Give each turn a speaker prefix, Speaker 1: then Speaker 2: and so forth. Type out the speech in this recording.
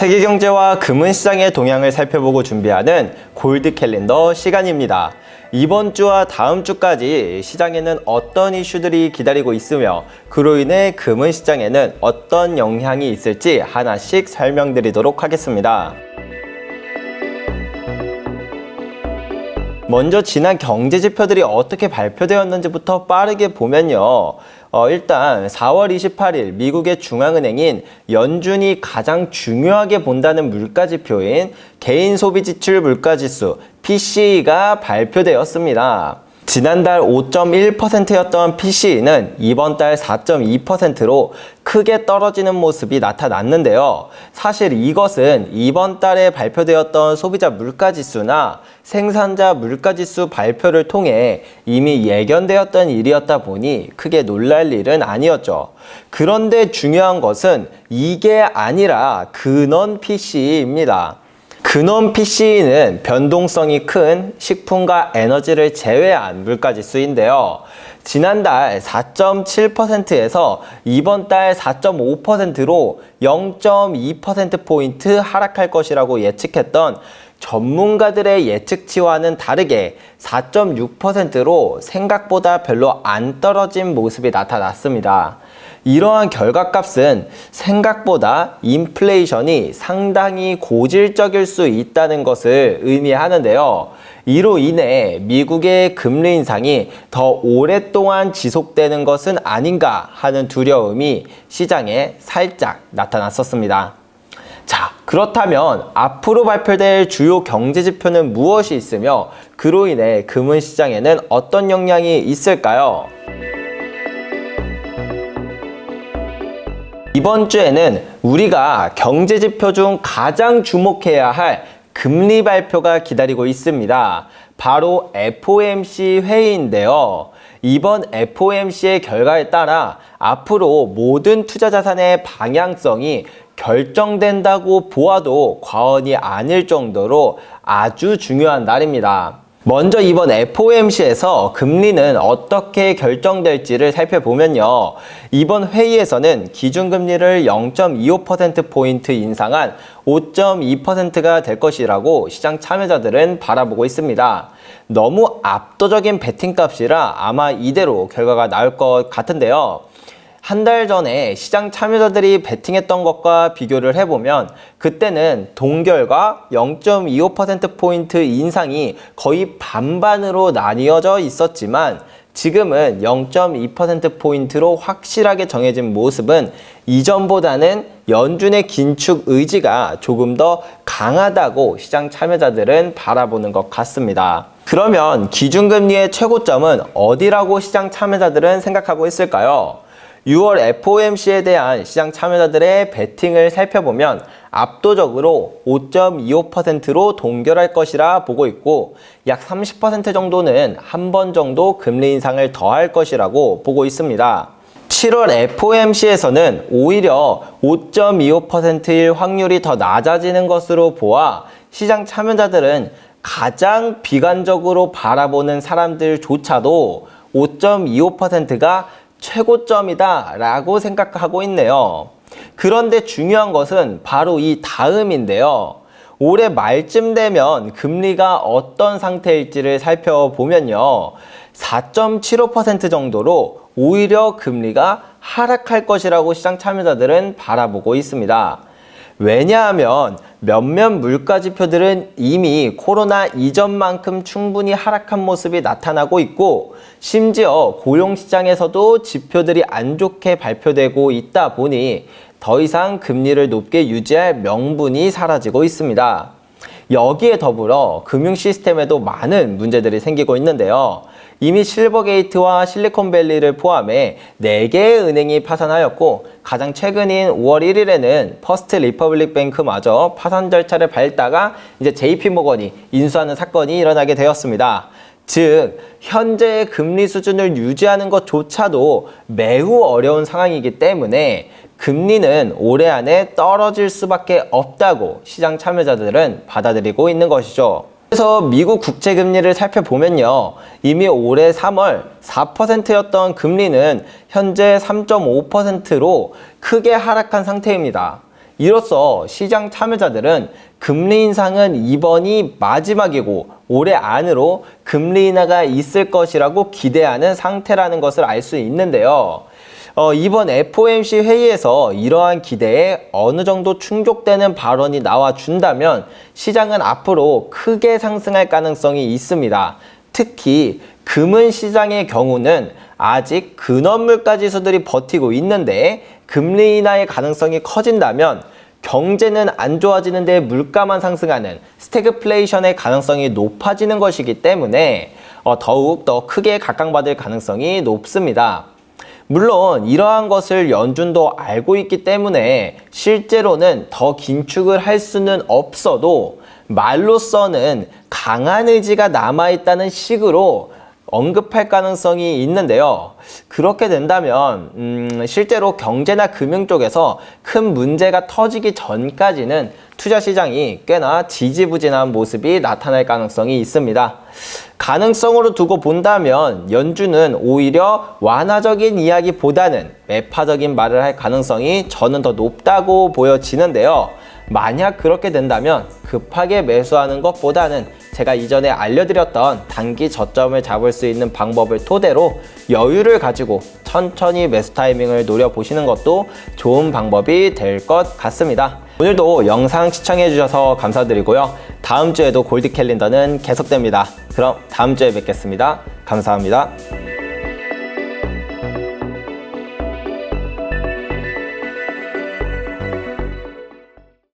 Speaker 1: 세계 경제와 금은 시장의 동향을 살펴보고 준비하는 골드 캘린더 시간입니다. 이번 주와 다음 주까지 시장에는 어떤 이슈들이 기다리고 있으며 그로 인해 금은 시장에는 어떤 영향이 있을지 하나씩 설명드리도록 하겠습니다. 먼저 지난 경제 지표들이 어떻게 발표되었는지부터 빠르게 보면요. 어, 일단 4월 28일 미국의 중앙은행인 연준이 가장 중요하게 본다는 물가 지표인 개인 소비 지출 물가 지수 PCE가 발표되었습니다. 지난달 5.1%였던 PCE는 이번 달 4.2%로 크게 떨어지는 모습이 나타났는데요. 사실 이것은 이번 달에 발표되었던 소비자 물가지수나 생산자 물가지수 발표를 통해 이미 예견되었던 일이었다 보니 크게 놀랄 일은 아니었죠. 그런데 중요한 것은 이게 아니라 근원 PCE입니다. 근원 PC는 변동성이 큰 식품과 에너지를 제외한 물가지수인데요. 지난달 4.7%에서 이번 달 4.5%로 0.2%포인트 하락할 것이라고 예측했던 전문가들의 예측치와는 다르게 4.6%로 생각보다 별로 안 떨어진 모습이 나타났습니다. 이러한 결과값은 생각보다 인플레이션이 상당히 고질적일 수 있다는 것을 의미하는데요. 이로 인해 미국의 금리 인상이 더 오랫동안 지속되는 것은 아닌가 하는 두려움이 시장에 살짝 나타났었습니다. 자, 그렇다면 앞으로 발표될 주요 경제 지표는 무엇이 있으며 그로 인해 금은 시장에는 어떤 영향이 있을까요? 이번 주에는 우리가 경제 지표 중 가장 주목해야 할 금리 발표가 기다리고 있습니다. 바로 FOMC 회의인데요. 이번 FOMC의 결과에 따라 앞으로 모든 투자 자산의 방향성이 결정된다고 보아도 과언이 아닐 정도로 아주 중요한 날입니다. 먼저 이번 FOMC에서 금리는 어떻게 결정될지를 살펴보면요. 이번 회의에서는 기준금리를 0.25%포인트 인상한 5.2%가 될 것이라고 시장 참여자들은 바라보고 있습니다. 너무 압도적인 베팅값이라 아마 이대로 결과가 나올 것 같은데요. 한 달 전에 시장 참여자들이 베팅했던 것과 비교를 해보면 그때는 동결과 0.25%포인트 인상이 거의 반반으로 나뉘어져 있었지만 지금은 0.2%포인트로 확실하게 정해진 모습은 이전보다는 연준의 긴축 의지가 조금 더 강하다고 시장 참여자들은 바라보는 것 같습니다. 그러면 기준금리의 최고점은 어디라고 시장 참여자들은 생각하고 있을까요? 6월 FOMC에 대한 시장 참여자들의 베팅을 살펴보면 압도적으로 5.25%로 동결할 것이라 보고 있고 약 30% 정도는 한 번 정도 금리 인상을 더할 것이라고 보고 있습니다. 7월 FOMC에서는 오히려 5.25%일 확률이 더 낮아지는 것으로 보아 시장 참여자들은 가장 비관적으로 바라보는 사람들조차도 5.25%가 최고점이다 라고 생각하고 있네요. 그런데 중요한 것은 바로 이 다음인데요. 올해 말쯤 되면 금리가 어떤 상태일지를 살펴보면요. 4.75% 정도로 오히려 금리가 하락할 것이라고 시장 참여자들은 바라보고 있습니다. 왜냐하면 몇몇 물가 지표들은 이미 코로나 이전만큼 충분히 하락한 모습이 나타나고 있고 심지어 고용 시장에서도 지표들이 안 좋게 발표되고 있다 보니 더 이상 금리를 높게 유지할 명분이 사라지고 있습니다. 여기에 더불어 금융 시스템에도 많은 문제들이 생기고 있는데요. 이미 실버게이트와 실리콘밸리를 포함해 4개의 은행이 파산하였고 가장 최근인 5월 1일에는 퍼스트 리퍼블릭 뱅크마저 파산 절차를 밟다가 이제 JP 모건이 인수하는 사건이 일어나게 되었습니다. 즉 현재의 금리 수준을 유지하는 것조차도 매우 어려운 상황이기 때문에 금리는 올해 안에 떨어질 수밖에 없다고 시장 참여자들은 받아들이고 있는 것이죠. 그래서 미국 국채 금리를 살펴보면요. 이미 올해 3월 4%였던 금리는 현재 3.5%로 크게 하락한 상태입니다. 이로써 시장 참여자들은 금리 인상은 이번이 마지막이고 올해 안으로 금리 인하가 있을 것이라고 기대하는 상태라는 것을 알 수 있는데요. 어, 이번 FOMC 회의에서 이러한 기대에 어느 정도 충족되는 발언이 나와준다면 시장은 앞으로 크게 상승할 가능성이 있습니다. 특히 금은 시장의 경우는 아직 근원물가 지수들이 버티고 있는데 금리 인하의 가능성이 커진다면 경제는 안 좋아지는데 물가만 상승하는 스태그플레이션의 가능성이 높아지는 것이기 때문에 어, 더욱 더 크게 각광받을 가능성이 높습니다. 물론 이러한 것을 연준도 알고 있기 때문에 실제로는 더 긴축을 할 수는 없어도 말로서는 강한 의지가 남아있다는 식으로 언급할 가능성이 있는데요. 그렇게 된다면 음, 실제로 경제나 금융 쪽에서 큰 문제가 터지기 전까지는 투자 시장이 꽤나 지지부진한 모습이 나타날 가능성이 있습니다. 가능성으로 두고 본다면 연준은 오히려 완화적인 이야기보다는 매파적인 말을 할 가능성이 저는 더 높다고 보여지는데요. 만약 그렇게 된다면 급하게 매수하는 것보다는 제가 이전에 알려드렸던 단기 저점을 잡을 수 있는 방법을 토대로 여유를 가지고 천천히 매수 타이밍을 노려보시는 것도 좋은 방법이 될 것 같습니다. 오늘도 영상 시청해주셔서 감사드리고요. 다음 주에도 골드 캘린더는 계속됩니다. 그럼 다음 주에 뵙겠습니다. 감사합니다.